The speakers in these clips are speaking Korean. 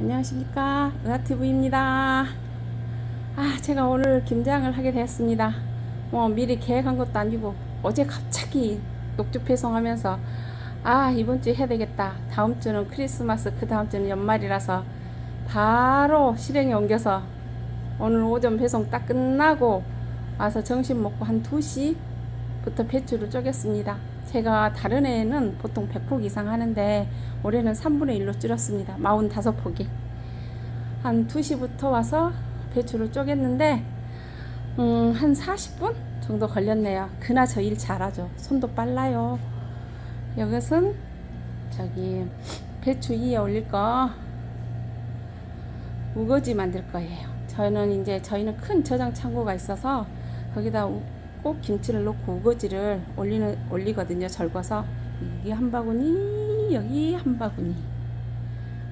안녕하십니까? 의아TV입니다. 아 제가 오늘 김장을 하게 되었습니다. 뭐 미리 계획한 것도 아니고 어제 갑자기 녹주 배송하면서 아 이번 주에 해야 되겠다. 다음 주는 크리스마스 그 다음 주는 연말이라서 바로 실행에 옮겨서 오늘 오전 배송 딱 끝나고 와서 점심 먹고 한 2시 부터 배추를 쪼갰습니다. 제가 다른 애는 보통 100폭 이상 하는데 올해는 3분의 1로 줄였습니다. 45폭이. 한 2시부터 와서 배추를 쪼갰는데 음, 한 40분 정도 걸렸네요. 그나 저 일 잘하죠. 손도 빨라요. 이것은 저기 배추 위에 올릴 거 우거지 만들 거예요. 저는 이제 저희는 큰 저장 창고가 있어서 거기다 우- 꼭 김치를 넣고 우거지를 올리는 올리거든요. 절거서 여기 한 바구니 여기 한 바구니.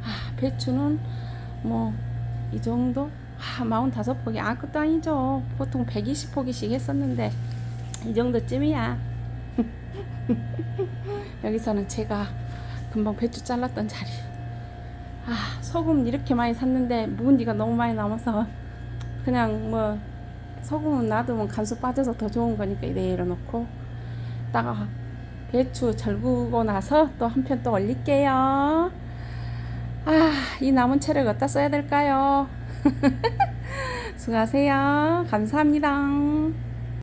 아 배추는 뭐 이 정도 아 45폭이 아무것도 아니죠. 보통 120폭이씩 했었는데 이 정도쯤이야. 여기서는 제가 금방 배추 잘랐던 자리. 아 소금 이렇게 많이 샀는데 묵은지가 너무 많이 남아서 그냥 뭐 소금은 놔두면 간수 빠져서 더 좋은 거니까 이대로 놓고 따가 배추 절구고 나서 또 한 편 또 올릴게요. 아, 이 남은 체력 어디다 써야 될까요? 수고하세요. 감사합니다.